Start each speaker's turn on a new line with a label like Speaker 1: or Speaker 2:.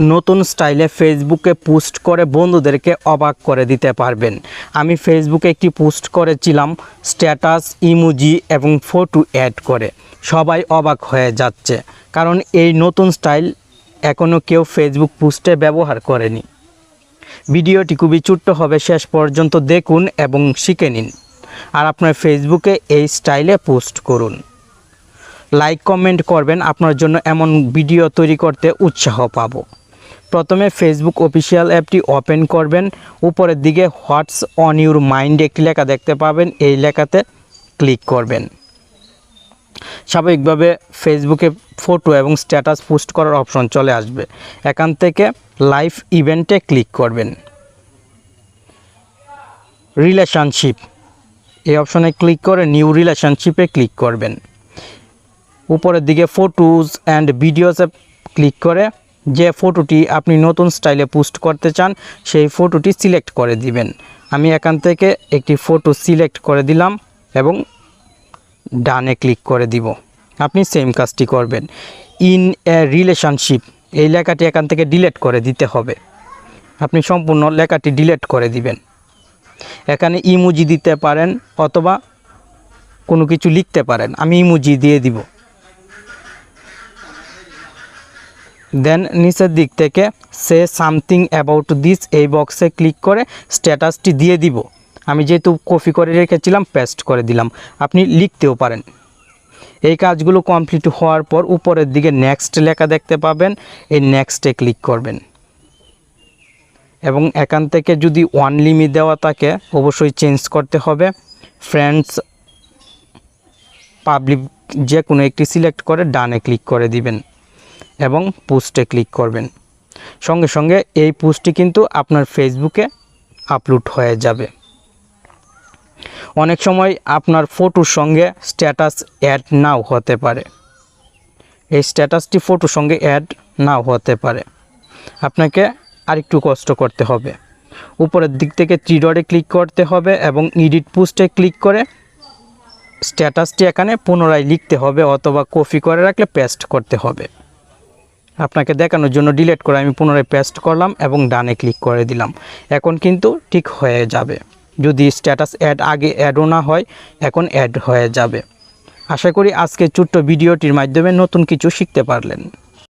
Speaker 1: নতুন স্টাইলে ফেসবুকে পোস্ট করে বন্ধুদেরকে অবাক করে দিতে পারবেন। আমি ফেসবুকে একটি পোস্ট করেছিলাম, স্ট্যাটাস, ইমোজি এবং ফটো অ্যাড করে। সবাই অবাক হয়ে যাচ্ছে, কারণ এই নতুন স্টাইল এখনও কেউ ফেসবুক পোস্টে ব্যবহার করেনি। ভিডিওটি খুবই ছোট্ট হবে, শেষ পর্যন্ত দেখুন এবং শিখে নিন। আর আপনার ফেসবুকে এই স্টাইলে পোস্ট করুন। লাইক, কমেন্ট করবেন, আপনার জন্য এমন ভিডিও তৈরি করতে উৎসাহ পাবো। প্রথমে ফেসবুক অফিসিয়াল অ্যাপটি ওপেন করবেন। উপরের দিকে হোয়াটস অন ইউর মাইন্ড একটি লেখা দেখতে পাবেন। এই লেখাতে ক্লিক করবেন। স্বাভাবিকভাবে ফেসবুকে ফটো এবং স্ট্যাটাস পোস্ট করার অপশন চলে আসবে। এখান থেকে লাইভ ইভেন্টে ক্লিক করবেন। রিলেশনশিপ এই অপশনে ক্লিক করে নিউ রিলেশনশিপে ক্লিক করবেন। উপরের দিকে ফটোজ অ্যান্ড ভিডিওসে ক্লিক করে যে ফটোটি আপনি নতুন স্টাইলে পোস্ট করতে চান, সেই ফটোটি সিলেক্ট করে দিবেন। আমি এখান থেকে একটি ফটো সিলেক্ট করে দিলাম এবং ডানে ক্লিক করে দিব। আপনি সেম কাজটি করবেন। ইন এ রিলেশনশিপ, এই লেখাটি এখান থেকে ডিলেট করে দিতে হবে। আপনি সম্পূর্ণ লেখাটি ডিলেট করে দিবেন। এখানে ইমুজি দিতে পারেন অথবা কোনো কিছু লিখতে পারেন। আমি ইমুজি দিয়ে দিব। দেন নিচের দিক থেকে সে সামথিং অ্যাবাউট দিস এই বক্সে ক্লিক করে স্ট্যাটাসটি দিয়ে দিব। আমি যেহেতু কপি করে রেখেছিলাম পেস্ট করে দিলাম। আপনি লিখতেও পারেন। এই কাজগুলো কমপ্লিট হওয়ার পর উপরের দিকে নেক্সট লেখা দেখতে পাবেন, এই নেক্সটে ক্লিক করবেন। এবং এখান থেকে যদি ওয়ান লিমিট দেওয়া থাকে, অবশ্যই চেঞ্জ করতে হবে। ফ্রেন্ডস পাবলিক যে কোনো একটি সিলেক্ট করে ডানে ক্লিক করে দিবেন। এবং পোস্টে ক্লিক করবেন। সঙ্গে সঙ্গে এই পোস্টটি কিন্তু আপনার ফেসবুকে আপলোড হয়ে যাবে। অনেক সময় আপনার ফটোর সঙ্গে স্ট্যাটাস অ্যাড নাও হতে পারে। এই স্ট্যাটাসটি ফটোর সঙ্গে অ্যাড নাও হতে পারে। আপনাকে আরেকটু কষ্ট করতে হবে। উপরের দিক থেকে থ্রি ডটে ক্লিক করতে হবে এবং ইডিট পোস্টে ক্লিক করে স্ট্যাটাসটি এখানে পুনরায় লিখতে হবে অথবা কপি করে রাখলে পেস্ট করতে হবে। আপনাকে দেখানোর জন্য ডিলেট করে আমি পুনরায় পেস্ট করলাম এবং ডানে ক্লিক করে দিলাম। এখন কিন্তু ঠিক হয়ে যাবে। যদি স্ট্যাটাস অ্যাড আগে অ্যাডও না হয়, এখন অ্যাড হয়ে যাবে। আশা করি আজকে ছোট্ট ভিডিওটির মাধ্যমে নতুন কিছু শিখতে পারলেন।